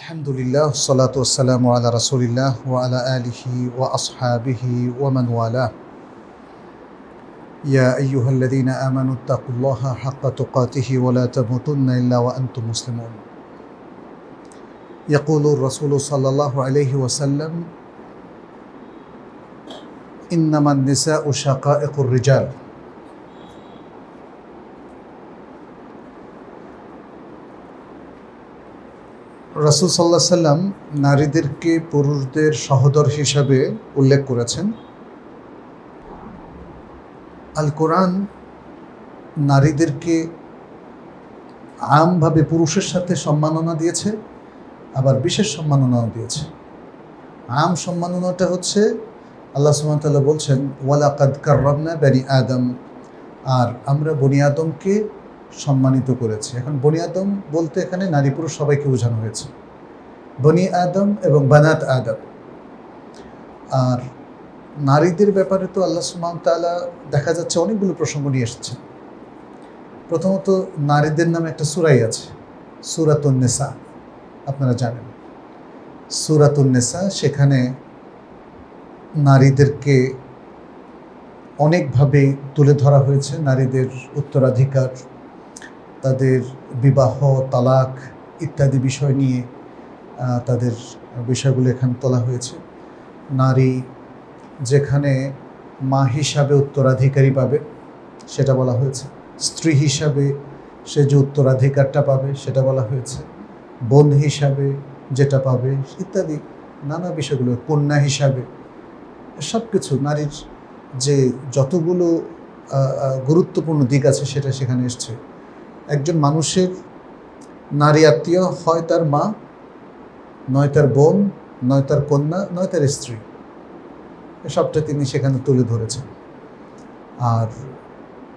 الحمد لله والصلاة والسلام على رسول الله وعلى آله وأصحابه ومن والاه يا أيها الذين آمنوا اتقوا الله حق تقاته ولا تموتن إلا وأنتم مسلمون يقول الرسول صلى الله عليه وسلم إنما النساء شقائق الرجال রাসুল সাল্লাহ সাল্লাম নারীদেরকে পুরুষদের সহদর হিসাবে উল্লেখ করেছেন। আল কোরআন নারীদেরকে আমভাবে পুরুষের সাথে সম্মাননা দিয়েছে, আবার বিশেষ সম্মাননাও দিয়েছে। আম সম্মাননাটা হচ্ছে, আল্লাহ সুমতাল্লাহ বলছেন, ওয়ালাকাদ কার্রামনা বেনি আদম। আর আমরা বনি আদমকে সম্মানিত করেছে। এখন বনি আদম বলতে এখানে নারী পুরুষ সবাইকে বোঝানো হয়েছে। বনি আদম এবং বানাত আদম। আর নারীদের ব্যাপারে তো আল্লাহ সুমান তালা দেখা যাচ্ছে অনেকগুলো প্রসঙ্গ নিয়ে এসেছে প্রথমত নারীদের নামে একটা সুরাই আছে সুরাতুন্নেসা আপনারা জানেন। সুরাতুন্নেসা সেখানে নারীদেরকে অনেকভাবে তুলে ধরা হয়েছে, নারীদের উত্তরাধিকার, তাদের বিবাহ, তালাক ইত্যাদি বিষয় নিয়ে। তাদের বিষয়গুলো এখানে তোলা হয়েছে। নারী যেখানে মা হিসাবে উত্তরাধিকারী পাবে, সেটা বলা হয়েছে। স্ত্রী হিসাবে সে যে উত্তরাধিকারটা পাবে, সেটা বলা হয়েছে। বোন হিসাবে যেটা পাবে, ইত্যাদি নানা বিষয়গুলো, কন্যা হিসাবে সব কিছু নারীর যে যতগুলো গুরুত্বপূর্ণ দিক আছে, সেটা সেখানে এসছে। একজন মানুষের নারী আত্মীয় হয় তার মা নয় তার বোন নয় তার কন্যা নয় তার স্ত্রী। সবটা তিনি সেখানে তুলে ধরেছেন। আর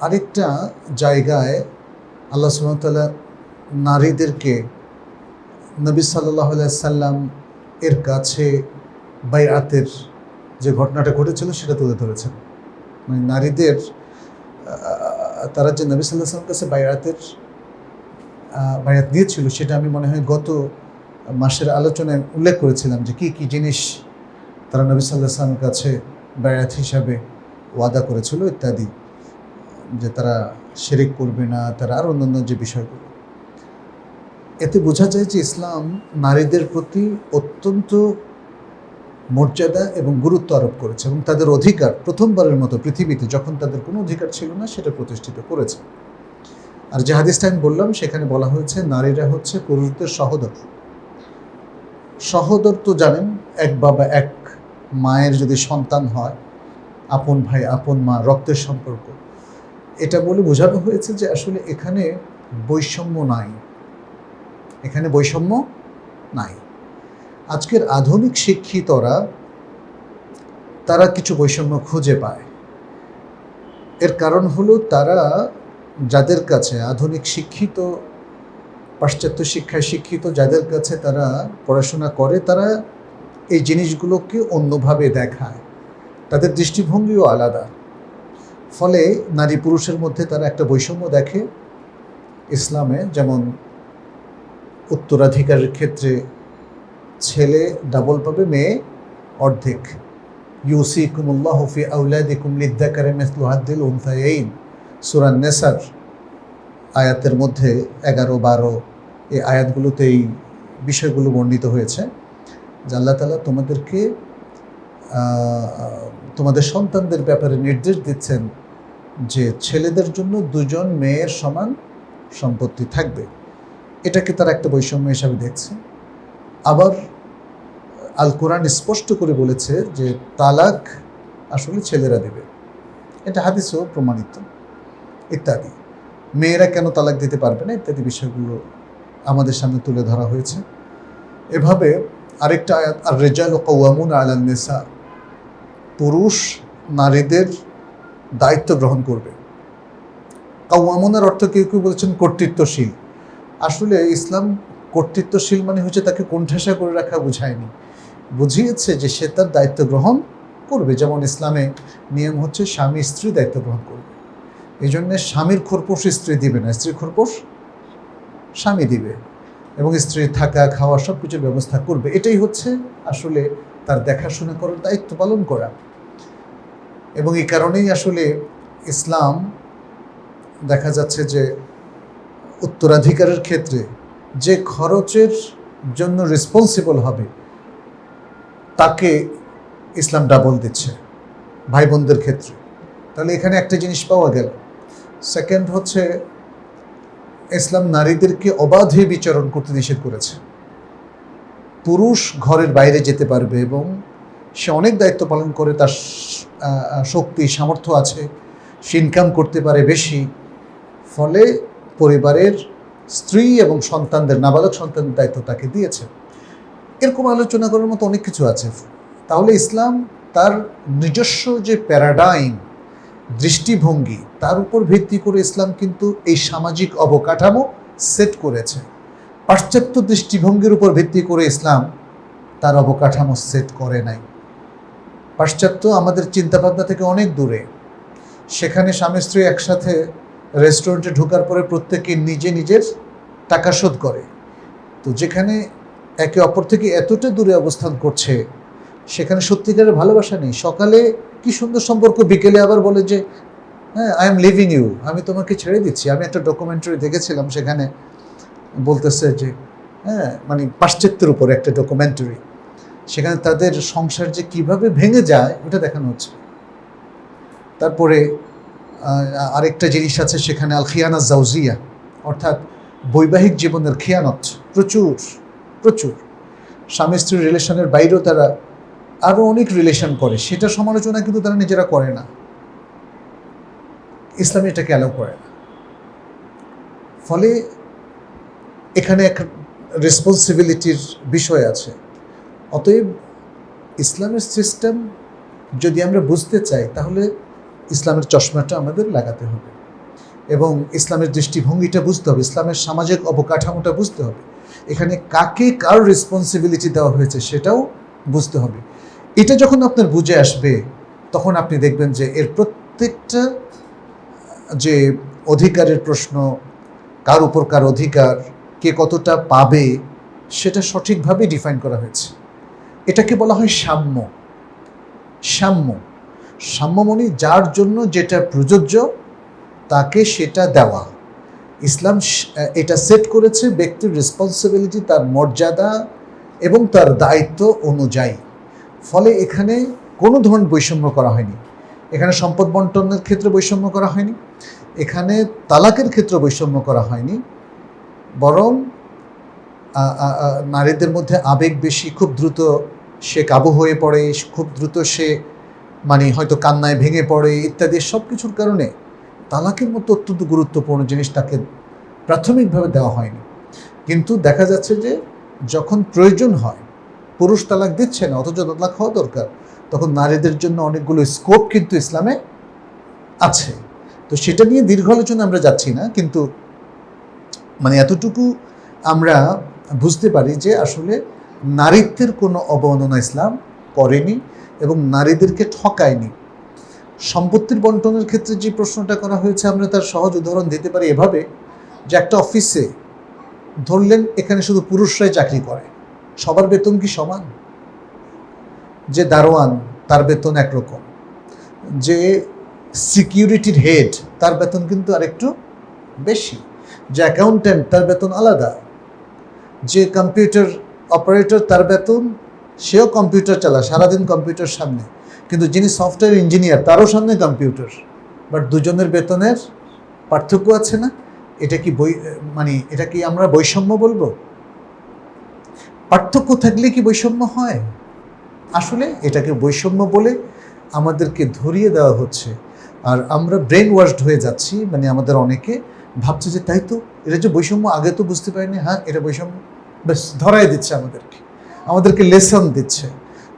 আরেকটা জায়গায় আল্লাহ সুমতাল্লাহ নারীদেরকে নবী সাল্লাহ সাল্লাম এর কাছে বাইরাতের যে ঘটনাটা ঘটেছিল সেটা তুলে ধরেছেন। মানে নারীদের তারা যে নবী সাল্লাহ সাল্লামের কাছে বাইরাতের বায়াত দিয়েছিল সেটা আমি মনে হয় গত মাসের আলোচনায় উল্লেখ করেছিলাম যে কি কি জিনিস তারা নবী সাল্লাহ সাল্লামের কাছে বায়াত হিসাবে ওয়াদা করেছিল ইত্যাদি, যে তারা শেরিক করবে না, তারা আর অন্যান্য যে বিষয়গুলো। এতে বোঝা যায় যে ইসলাম নারীদের প্রতি অত্যন্ত মর্যাদা এবং গুরুত্ব আরোপ করেছে এবং তাদের অধিকার প্রথমবারের মতো পৃথিবীতে যখন তাদের কোনো অধিকার ছিল না, সেটা প্রতিষ্ঠিত করেছে। আর আমি বললাম, সেখানে বলা হয়েছে, নারীরা হচ্ছে পুরুষদের সহদর সহদর তো জানেন, এক বাবা, এক মায়ের যদি সন্তান হয়, আপন ভাই, আপন মা, রক্তের সম্পর্ক, এটা বলে বোঝানো হয়েছে যে আসলে এখানে বৈষম্য নাই। এখানে বৈষম্য নাই। আজকের আধুনিক শিক্ষিতরা, তারা কিছু বৈষম্য খুঁজে পায়। এর কারণ হলো তারা যাদের কাছে আধুনিক শিক্ষিত পাশ্চাত্য শিক্ষায় শিক্ষিত যাদের কাছে তারা পড়াশোনা করে, তারা এই জিনিসগুলোকে অন্যভাবে দেখায়। তাদের দৃষ্টিভঙ্গিও আলাদা। ফলে নারী পুরুষের মধ্যে তারা একটা বৈষম্য দেখে ইসলামে, যেমন উত্তরাধিকারের ক্ষেত্রে ছেলে ডাবল পাবে, মেয়ে অর্ধেক। ইউসি কুমুল্লাহ ফি আউলাদিকুম লিদ্দাকারে মেসলু হাদ্দিল উনথাইন সুরান নেসার আয়াতের মধ্যে এগারো, বারো এই আয়াতগুলোতে এই বিষয়গুলো বর্ণিত হয়েছে যে আল্লাহ তালা তোমাদেরকে তোমাদের সন্তানদের ব্যাপারে নির্দেশ দিচ্ছেন যে ছেলেদের জন্য দুজন মেয়ের সমান সম্পত্তি থাকবে। এটাকে তারা একটা বৈষম্য হিসাবে দেখছে। আবার আল কোরআন স্পষ্ট করে বলেছে যে তালাক আসলে ছেলেরা দেবে। এটা হাদিসও প্রমাণিত। ইত্যাদি। মেয়েরা কেন তালাক দিতে পারবে না ইত্যাদি বিষয়গুলো আমাদের সামনে তুলে ধরা হয়েছে। এভাবে আরেকটা আয়াত আর রেজাল ও কৌয়ামুন নেসা পুরুষ নারীদের দায়িত্ব গ্রহণ করবে। কাউয়ামুনের অর্থ কেউ কেউ বলেছেন কর্তৃত্বশীল। আসলে ইসলাম কর্তৃত্বশীল মানে হচ্ছে তাকে কোণঠাসা করে রাখা বুঝায়নি। বুঝিয়েছে যে সে তার দায়িত্ব গ্রহণ করবে। যেমন ইসলামে নিয়ম হচ্ছে স্বামী স্ত্রী দায়িত্ব গ্রহণ করবে। এই জন্যে স্বামীর খোরপোশ স্ত্রী দিবে না। স্ত্রীর খোরপোশ স্বামী দিবে এবং স্ত্রীর থাকা, খাওয়া সব কিছুর ব্যবস্থা করবে। এটাই হচ্ছে আসলে তার দেখাশোনা করার দায়িত্ব পালন করা। এবং এই কারণেই আসলে ইসলাম দেখা যাচ্ছে যে উত্তরাধিকারের ক্ষেত্রে যে খরচের জন্য রেসপন্সিবল হবে, তাকে ইসলাম ডাবল দিচ্ছে ভাই বোনদের ক্ষেত্রে। তাহলে এখানে একটা জিনিস পাওয়া গেল। সেকেন্ড হচ্ছে, ইসলাম নারীদেরকে অবাধে বিচরণ করতে নিষেধ করেছে। পুরুষ ঘরের বাইরে যেতে পারবে এবং সে অনেক দায়িত্ব পালন করে, তার শক্তি, সামর্থ্য আছে, সে ইনকাম করতে পারে বেশি। ফলে পরিবারের স্ত্রী এবং সন্তানদের, নাবালক সন্তানের দায়িত্ব তাকে দিয়েছে। এরকম আলোচনা করার মতো অনেক কিছু আছে। তাহলে ইসলাম তার নিজস্ব যে প্যারাডাইম দৃষ্টিভঙ্গি, তার উপর ভিত্তি করে ইসলাম কিন্তু এই সামাজিক অবকাঠামো সেট করেছে। পাশ্চাত্য দৃষ্টিভঙ্গির উপর ভিত্তি করে ইসলাম তার অবকাঠামো সেট করে নাই। পাশ্চাত্য আমাদের চিন্তাভাবনা থেকে অনেক দূরে। সেখানে স্বামী স্ত্রী একসাথে রেস্টুরেন্টে ঢোকার পরে প্রত্যেকে নিজে নিজের টাকা শোধ করে। তো যেখানে একে অপর থেকে এতটা দূরে অবস্থান করছে, সেখানে সত্যিকারের ভালোবাসা নেই। সকালে কি সুন্দর সম্পর্ক। বিকেলে আবার বলে যে হ্যাঁ আই এম লিভিং ইউ আমি তোমাকে ছেড়ে দিচ্ছি। আমি একটা ডকুমেন্টারি দেখেছিলাম সেখানে বলতেছে যে হ্যাঁ মানে পাশ্চাত্যের উপর একটা ডকুমেন্টারি সেখানে তাদের সংসার যে কীভাবে ভেঙে যায়, ওটা দেখানো হচ্ছে। তারপরে আরেকটা জিনিস আছে সেখানে আল খিয়ানা জাউজিয়া, অর্থাৎ বৈবাহিক জীবনের খিয়ানত প্রচুর প্রচুর। স্বামী স্ত্রীর রিলেশনের বাইরেও তারা আরও অনেক রিলেশন করে। সেটা সমালোচনা কিন্তু তারা নিজেরা করে না। ইসলাম এটাকে অ্যালাউ করে না। ফলে এখানে এক রেসপন্সিবিলিটির বিষয় আছে। অতএব ইসলামের সিস্টেম যদি আমরা বুঝতে চাই, তাহলে ইসলামের চশমাটা আমাদের লাগাতে হবে। এবং ইসলামের দৃষ্টিভঙ্গিটা বুঝতে হবে, ইসলামের সামাজিক অবকাঠামোটা বুঝতে হবে। এখানে কাকে কার রেসপন্সিবিলিটি দেওয়া হয়েছে সেটাও বুঝতে হবে। এটা যখন আপনার বুঝে আসবে, তখন আপনি দেখবেন যে এর প্রত্যেকটা, যে অধিকারের প্রশ্ন, কার উপর কার অধিকার, কে কতটা পাবে, সেটা সঠিকভাবে ডিফাইন করা হয়েছে। এটাকে বলা হয় সাম্য। সাম্য। সাম্য মানে যার জন্য যেটা প্রযোজ্য, তাকে সেটা দেওয়া। ইসলাম এটা সেট করেছে ব্যক্তির রেসপন্সিবিলিটি তার মর্যাদা এবং তার দায়িত্ব অনুযায়ী। ফলে এখানে কোনো ধরনের বৈষম্য করা হয়নি। এখানে সম্পদ বন্টনের ক্ষেত্রে বৈষম্য করা হয়নি। এখানে তালাকের ক্ষেত্রে বৈষম্য করা হয়নি। বরং নারীদের মধ্যে আবেগ বেশি, খুব দ্রুত সে কাবু হয়ে পড়ে, খুব দ্রুত সে মানে হয়তো কান্নায় ভেঙে পড়ে ইত্যাদি সব কিছুর কারণে তালাকের মতো অত্যন্ত গুরুত্বপূর্ণ জিনিস তাকে প্রাথমিকভাবে দেওয়া হয়নি। কিন্তু দেখা যাচ্ছে যে যখন প্রয়োজন হয় পুরুষ তালাক দিচ্ছে না অথচ তালাক হওয়া দরকার। তখন নারীদের জন্য অনেকগুলো স্কোপ কিন্তু ইসলামে আছে। তো সেটা নিয়ে দীর্ঘ আলোচনা আমরা যাচ্ছি না, কিন্তু মানে এতটুকু আমরা বুঝতে পারি যে আসলে নারীত্বের কোনো অবমাননা ইসলাম করেনি এবং নারীদেরকে ঠকায়নি। সম্পত্তির বন্টনের ক্ষেত্রে যে প্রশ্নটা করা হয়েছে, আমরা তার সহজ উদাহরণ দিতে পারি এভাবে যে একটা অফিসে ধরলেন, এখানে শুধু পুরুষরাই চাকরি করে। সবার বেতন কি সমান? যে দারোয়ান, তার বেতন একরকম। যে সিকিউরিটির হেড, তার বেতন কিন্তু আরেকটু বেশি। যে অ্যাকাউন্ট্যান্ট, তার বেতন আলাদা। যে কম্পিউটার অপারেটর, তার বেতন, সেও কম্পিউটার চালায়, সারাদিন কম্পিউটার সামনে। কিন্তু যিনি সফটওয়্যার ইঞ্জিনিয়ার, তারও সামনে কম্পিউটার। বাট দুজনের বেতনের পার্থক্য আছে না? এটা কি বই মানে এটা কি আমরা বৈষম্য বলব? পার্থক্য থাকলে কি বৈষম্য হয়? আসলে এটাকে বৈষম্য বলে আমাদেরকে ধরিয়ে দেওয়া হচ্ছে। আর আমরা ব্রেন ওয়াশড হয়ে যাচ্ছি মানে আমাদের অনেকে ভাবছে যে, তাই তো, এটা যে বৈষম্য, আগে তো বুঝতে পারিনি। হ্যাঁ এটা বৈষম্য। বেশ ধরাই দিচ্ছে আমাদেরকে। আমাদেরকে লেসন দিচ্ছে,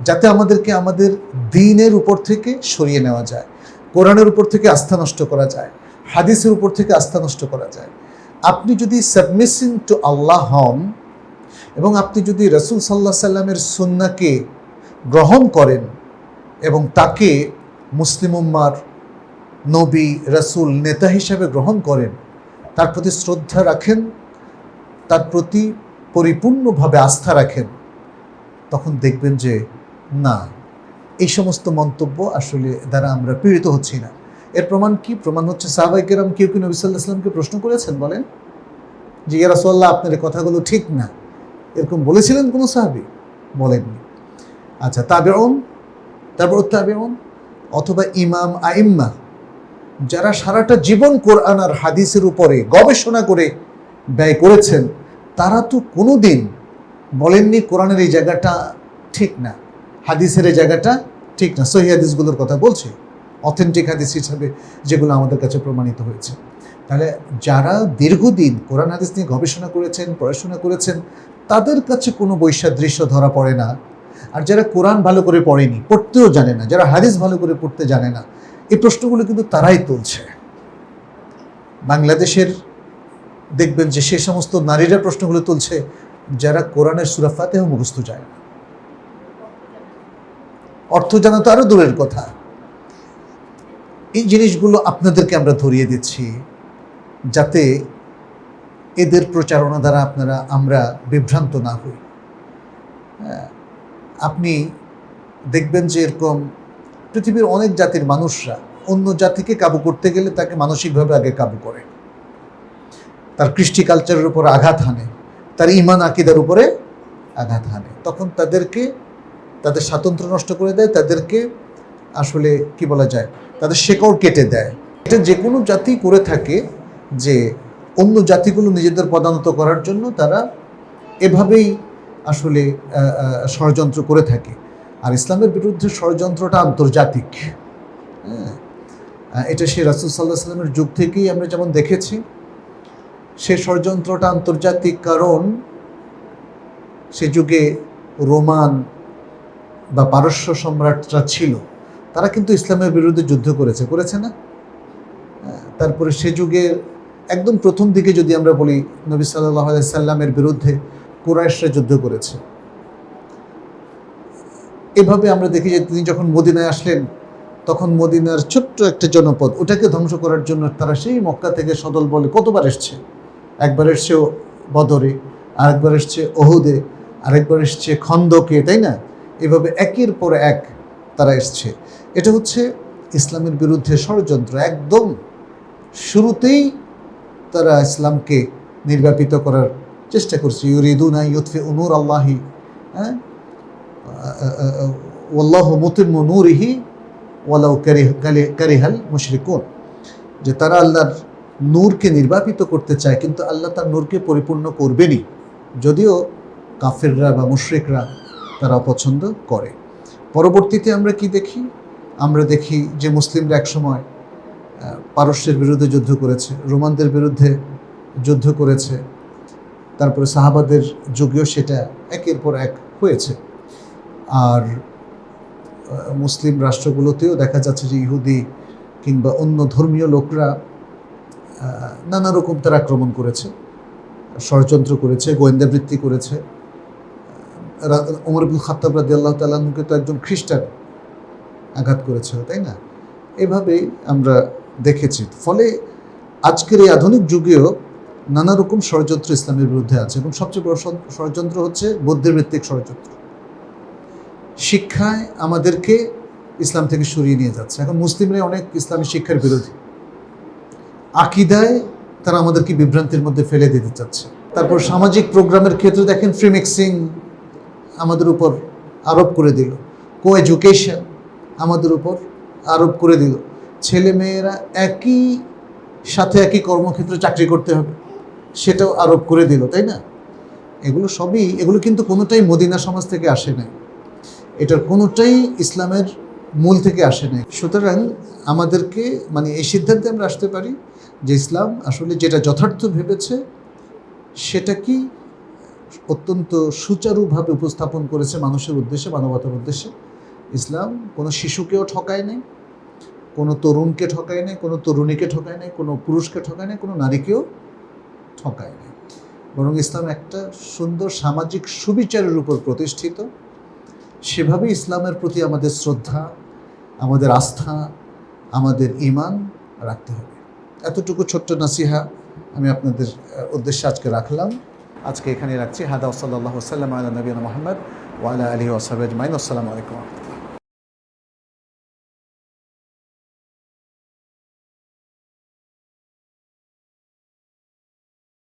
যাতে আমাদেরকে আমাদের দিনের উপর থেকে সরিয়ে নেওয়া যায়, কোরআনের উপর থেকে আস্থা নষ্ট করা যায়, হাদিসের উপর থেকে আস্থা নষ্ট করা যায়। আপনি যদি সাবমিসিং টু আল্লাহ হন এবং আপনি যদি রসুল সাল্লাহ সাল্লামের সুন্নাকে গ্রহণ করেন এবং তাকে মুসলিম উম্মার নবী, রসুল, নেতা হিসাবে গ্রহণ করেন, তার প্রতি শ্রদ্ধা রাখেন, তার প্রতি পরিপূর্ণভাবে আস্থা রাখেন, তখন দেখবেন যে না, এই সমস্ত মন্তব্য আসলে দ্বারা আমরা পীড়িত হচ্ছি না। এর প্রমাণ কি? প্রমাণ হচ্ছে সাহাবাইকেরাম কেউ কি নবী সাল্লাহ সাল্লামকে প্রশ্ন করেছেন বলেন? যে, ইয়া আপনার কথাগুলো ঠিক না। এরকম বলেছিলেন কোনো সাহাবি? বলেননি। আচ্ছা তাবেউন, তারপর তাবেউন অথবা ইমাম আইম্মা, যারা সারাটা জীবন কোরআন আর হাদিসের উপরে গবেষণা করে ব্যয় করেছেন, তারা তো কোনো দিন বলেননি কোরআনের এই জায়গাটা ঠিক না, হাদিসের এই জায়গাটা ঠিক না। সহি হাদিসগুলোর কথা বলছি, অথেন্টিক হাদিস হিসাবে যেগুলো আমাদের কাছে প্রমাণিত হয়েছে। তাহলে যারা দীর্ঘদিন কোরআন হাদিস নিয়ে গবেষণা করেছেন, পড়াশোনা করেছেন তাদের কাছে কোনো বৈসাদৃশ্য ধরা পড়ে না। আর যারা কোরআন ভালো করে পড়েনি, পড়তেও জানে না, যারা হাদিস ভালো করে পড়তে জানে না, এই প্রশ্নগুলো কিন্তু তারাই তুলছে। বাংলাদেশের দেখবেন যে সে সমস্ত নারীরা প্রশ্নগুলো তুলছে, যারা কোরআনের সুরাফাতেও মুখস্থ যায় না। অর্থ জানা তো আরও দূরের কথা। এই জিনিসগুলো আপনাদেরকে আমরা ধরিয়ে দিচ্ছি, যাতে এদের প্রচারণা দ্বারা আপনারা আমরা বিভ্রান্ত না হই। হ্যাঁ, আপনি দেখবেন যে এরকম পৃথিবীর অনেক জাতির মানুষরা অন্য জাতিকে কাবু করতে গেলে তাকে মানসিকভাবে আগে কাবু করে। তার কৃষ্টি কালচারের উপর আঘাত হানে তার ইমান আকিদার উপরে আঘাত হানে। তখন তাদেরকে তাদের স্বাতন্ত্র্য নষ্ট করে দেয় তাদেরকে আসলে কি বলা যায় তাদের শেকড় কেটে দেয়। এটা যে কোনো জাতি করে থাকে যে অন্য জাতিগুলো নিজেদের পদানত করার জন্য তারা এভাবেই আসলে ষড়যন্ত্র করে থাকে। আর ইসলামের বিরুদ্ধে ষড়যন্ত্রটা আন্তর্জাতিক। হ্যাঁ এটা সে রাসুল সাল্লাহ সাল্লামের যুগ থেকেই আমরা যেমন দেখেছি সে ষড়যন্ত্রটা আন্তর্জাতিক কারণ সে যুগে রোমান বা পারস্য সম্রাটরা ছিল। তারা কিন্তু ইসলামের বিরুদ্ধে যুদ্ধ করেছে করেছে না? হ্যাঁ, তারপরে সে যুগের একদম প্রথম দিকে যদি আমরা বলি, নবী সাল্লাহ সাল্লামের বিরুদ্ধে কুরাইশরা যুদ্ধ করেছে। এভাবে আমরা দেখি যে তিনি যখন মদিনায় আসলেন, তখন মদিনার ছোট্ট একটা জনপদ, ওটাকে ধ্বংস করার জন্য তারা সেই মক্কা থেকে সদল বলে কতবার এসছে? একবার এসছে বদরে, আরেকবার এসছে ওহুদে, আরেকবার এসছে খন্দকে, তাই না? এভাবে একের পর এক তারা এসছে। এটা হচ্ছে ইসলামের বিরুদ্ধে ষড়যন্ত্র, একদম শুরুতেই তারা ইসলামকে নির্বাপিত করার চেষ্টা করছে। ইউরিদুনা ইউতফি উনুর আল্লাহি হ্যাঁ? ওল্লাহ মুতিম নূরিহি ওয়ালাউ কারিহাল মুশরিকুন। যে তারা আল্লাহর নূরকে নির্বাপিত করতে চায়, কিন্তু আল্লাহ তার নূরকে পরিপূর্ণ করবেনই। যদিও কাফেররা বা মুশরিকরা তারা অপছন্দ করে। পরবর্তীতে আমরা কি দেখি? আমরা দেখি যে মুসলিমরা একসময় পারস্যের বিরুদ্ধে যুদ্ধ করেছে, রোমানদের বিরুদ্ধে যুদ্ধ করেছে, তারপরে সাহাবাদের যুগেও সেটা একের পর এক হয়েছে। আর মুসলিম রাষ্ট্রগুলোতেও দেখা যাচ্ছে যে ইহুদি কিংবা অন্য ধর্মীয় লোকরা নানা রকম তারা আক্রমণ করেছে, ষড়যন্ত্র করেছে, গোয়েন্দাবৃত্তি করেছে। ওমর আব্দুল খাত্তাব রাদি আল্লাহ তো একজন খ্রিস্টান আঘাত করেছিল, তাই না? এভাবেই আমরা দেখেছি। ফলে আজকের এই আধুনিক যুগেও নানা রকম ষড়যন্ত্র ইসলামের বিরুদ্ধে আছে এবং সবচেয়ে বড় ষড়যন্ত্র হচ্ছে বুদ্ধিবৃত্তিক ষড়যন্ত্র। শিক্ষায় আমাদেরকে ইসলাম থেকে সরিয়ে নিয়ে যাচ্ছে। এখন মুসলিমরা অনেক ইসলামী শিক্ষার বিরোধী। আকিদায় তারা আমাদেরকে বিভ্রান্তির মধ্যে ফেলে দিতে চাচ্ছে। তারপর সামাজিক প্রোগ্রামের ক্ষেত্রে দেখেন ফ্রি মিক্সিং আমাদের উপর আরোপ করে দিল। কো এডুকেশন আমাদের উপর আরোপ করে দিল। ছেলে মেয়েরা একই সাথে একই কর্মক্ষেত্রে চাকরি করতে হবে, সেটাও আরোপ করে দিল, তাই না? এগুলো সবই, এগুলো কিন্তু কোনোটাই মদিনা সমাজ থেকে আসে নাই। এটার কোনোটাই ইসলামের মূল থেকে আসে নাই। সুতরাং আমাদেরকে মানে এই সিদ্ধান্তে আমরা আসতে পারি যে ইসলাম আসলে যেটা যথার্থ ভেবেছে, সেটা কি অত্যন্ত সুচারুভাবে উপস্থাপন করেছে মানুষের উদ্দেশ্যে, মানবতার উদ্দেশ্যে। ইসলাম কোনো শিশুকেও ঠকায় নাই কোনো তরুণকে ঠকায় নাই, কোনো তরুণীকে ঠকায় নাই, কোনো পুরুষকে ঠকায় নাই, কোনো নারীকেও ঠকায় নাই। বরং ইসলাম একটা সুন্দর সামাজিক সুবিচারের উপর প্রতিষ্ঠিত। সেভাবে ইসলামের প্রতি আমাদের শ্রদ্ধা, আমাদের আস্থা, আমাদের ইমান রাখতে হবে। এতটুকু ছোট্ট নাসিহা আমি আপনাদের উদ্দেশ্যে আজকে রাখলাম। আজকে এখানে রাখছি। হাদা সাল্লাহ সাল্লাম আলা নবীন মোহাম্মদ ওয়ালা আলী ওসাহাব আজমাইন। আসসালামু আলাইকুম